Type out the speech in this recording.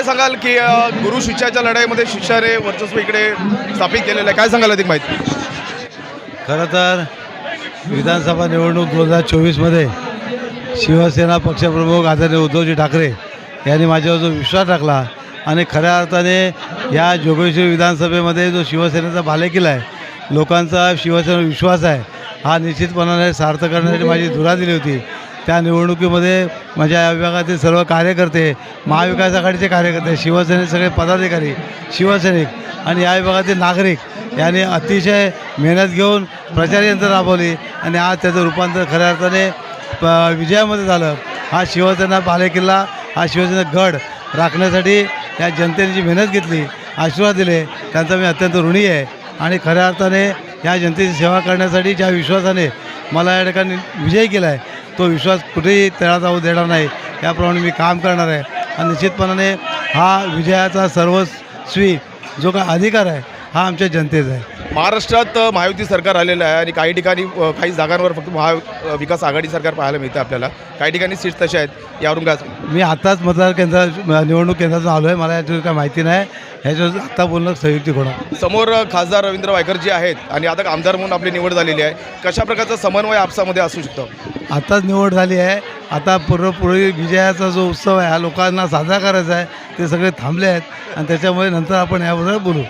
काय सांगाल की गुरु शिष्याच्या लढाईमध्ये शिष्याने वर्चस्व इकडे स्थापित केलेलं आहे? काय सांगाल अधिक माहिती? खरं तर विधानसभा निवडणूक दोन हजार चोवीसमध्ये शिवसेना पक्षप्रमुख आदरणीय उद्धवजी ठाकरे यांनी माझ्यावर जो विश्वास टाकला आणि खऱ्या अर्थाने या जोगेश्वरी विधानसभेमध्ये जो शिवसेनेचा भालेकिला आहे लोकांचा शिवसेनेवर विश्वास आहे हा निश्चितपणाने सार्थ करण्यासाठी माझी धुरा दिली होती. त्या निवडणुकीमध्ये माझ्या या विभागातील सर्व कार्यकर्ते महाविकास आघाडीचे कार्यकर्ते शिवसेनेचे सगळे पदाधिकारी शिवसैनिक आणि या विभागातील नागरिक यांनी अतिशय मेहनत घेऊन प्रचार यंत्र राबवली आणि आज त्याचं रूपांतर खऱ्या अर्थाने प- विजयामध्ये झालं. हा शिवसेना बालेकिल्ला हा शिवसेना गड राखण्यासाठी या जनतेने जी मेहनत घेतली आशीर्वाद दिले त्यांचा मी अत्यंत ऋणी आहे. आणि खऱ्या अर्थाने या जनतेची सेवा करण्यासाठी ज्या विश्वासाने मला या ठिकाणी विजय केला आहे तो विश्वास कुठेही तळा जाऊ देणार नाही. याप्रमाणे मी काम करणार आहे. आणि निश्चितपणाने हा विजयाचा सर्वस्वी जो काय अधिकार आहे हा आमच्या जनतेचा आहे. महाराष्ट्रात महायुती सरकार आलेलं आहे आणि काही ठिकाणी अ, काही जागांवर फक्त महाविकास आघाडी सरकार पाहायला मिळतं आपल्याला. काही ठिकाणी सीट्स तशा आहेत यावरून काय? मी आत्ताच मतदार केंद्र निवडणूक केंद्रातून आलो आहे मला याच्यावर काय माहिती नाही. ह्याच्यावर आत्ता बोलणं संयुक्तिक होणार समोर अ, खासदार रवींद्र वायकर जे आहेत आणि आता आमदार म्हणून आपली निवड झालेली आहे. कशा प्रकारचा समन्वय आपसामध्ये असू शकतो? आत्ताच निवड झाली आहे. आता पूर्वपूर्वी विजयाचा जो उत्सव आहे हा लोकांना साजरा करायचा आहे ते सगळे थांबले आहेत आणि त्याच्यामुळे नंतर आपण याबद्दल बोलू.